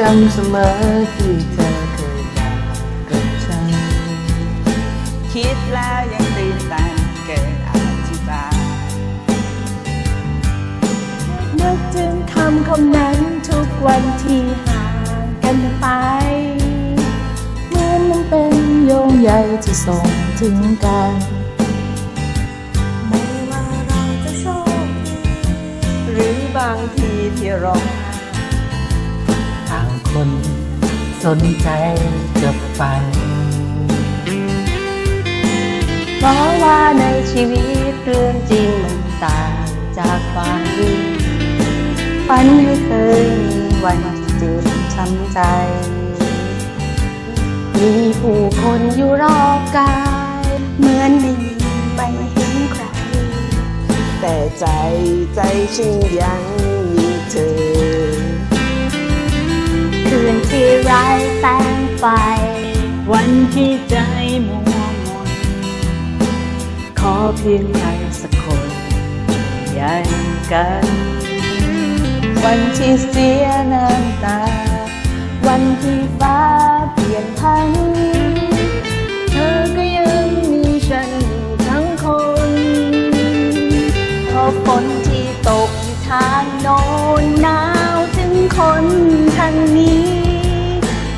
จำเสมอที่เธอเคยบอกกับฉัน คิดแล้วยังตื่นตันเกินอธิบายนึกถึงคำคำนั้นทุกวันที่ห่างกันไปเหมือนมันเป็นโยงใยที่ส่งถึงกันไม่ว่าเราจะโชคดีหรือบางทีที่ร้อง น สนใจจะฟังเพราะว่าในชีวิตเรื่องจริงมันต่างจากฝันฝันไม่เคยมีวันเจ็บช้ำใจ มีผู้คนอยู่รอบกาย เหมือนไม่มีไม่เห็นใครแต่ใจใจฉันยังมีเธอ คืนที่ไร้แสงไฟวันที่ใจมัวมนขอเพียงใครสักคนยันกัน วันที่เสียน้ำตา วันที่ฟ้าเปลี่ยนพัน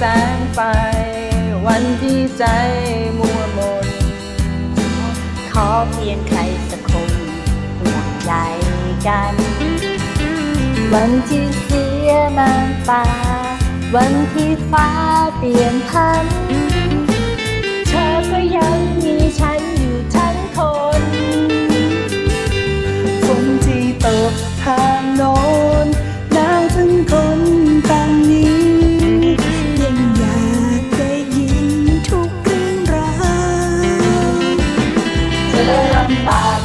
แสงไฟ วันที่ใจมัวมน ขอเพียงใครสักคนห่วงใยกัน วันที่เสียน้ำตาวันที่ฟ้าเปลี่ยนพัน เธอก็ยังมีฉันอยู่ทั้งคน อ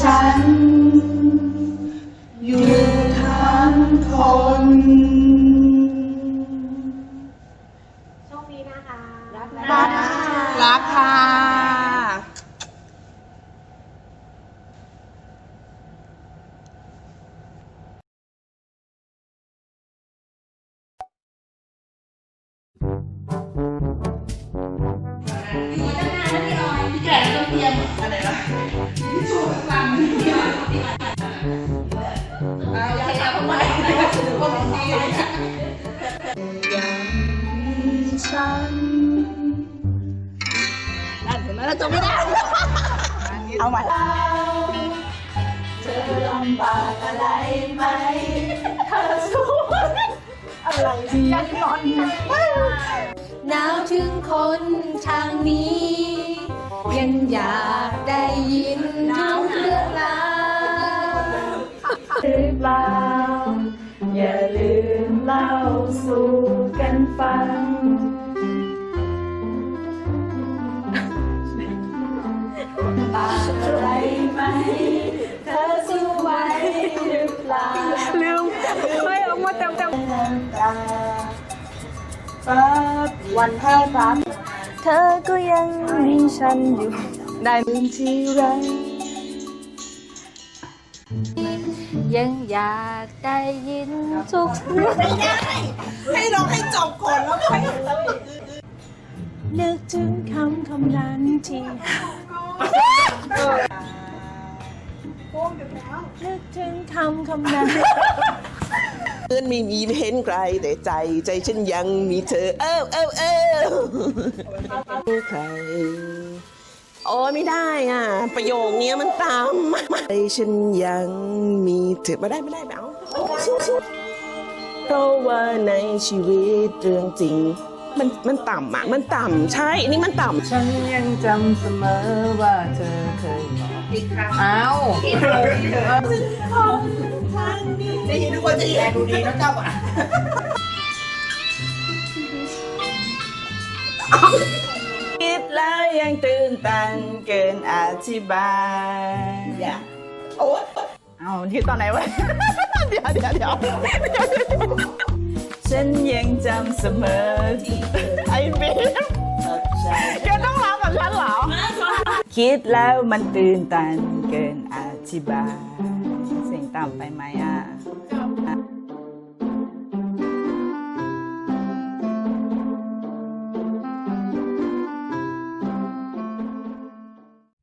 ฉัน ฉันเอาใหม่เธอลำบากอะไรไหมเธอสู้อะไรที่ยังนอนหนาวถึงคนทางนี้ ยังอยากได้ยินทุกเรื่องราวหรือเปล่าาสู่กันฟัง ปากอะไรไหมเธอสู้ไหวหรือเปล่าลืมไม่ออกมาเต็มเต็มวันแพ้ฟ้าเธอก็ยังมีฉันอยู่ ได้ลืมที่ไร ยังอยากได้ยินทุกให้ร้องให้จบก่อนแล้วค่อยนึกถึงคำคำนั้นที่นึกถึงคำคำนั้นเพื่อนไม่มีเห็นใครแต่ใจใจฉันยังมีเธอ เอ้าเอ้าเอ้าใคร โอ้ยไม่ได้อะ ประโยคเนี้ยมันตามใจฉันยังมีเธอไม่ได้ไม่ได้ไม่เอาเพราะว่าในชีวิตเรื่องจริง มันมันต่ำอะมันต่ำใช่อันนี้มันต่ำฉันยังจำเสมอว่าเธอเคยบอกอ้าวได้ยินทุกคนจะแย่ดูดีนะเจ้าอะคิด แล้วยังตื่นตันเกินอธิบายอย่าโอ้ยเอาที่ตอนไหนวะ เดี๋ยวเดี๋ยวเดี๋ยวฉันยังจำเสมอไอ้บีมแกต้องร้องกับฉันเหรอ คิดแล้วมันตื่นตันเกินอธิบาย เสียงต่ำไปไหมอะ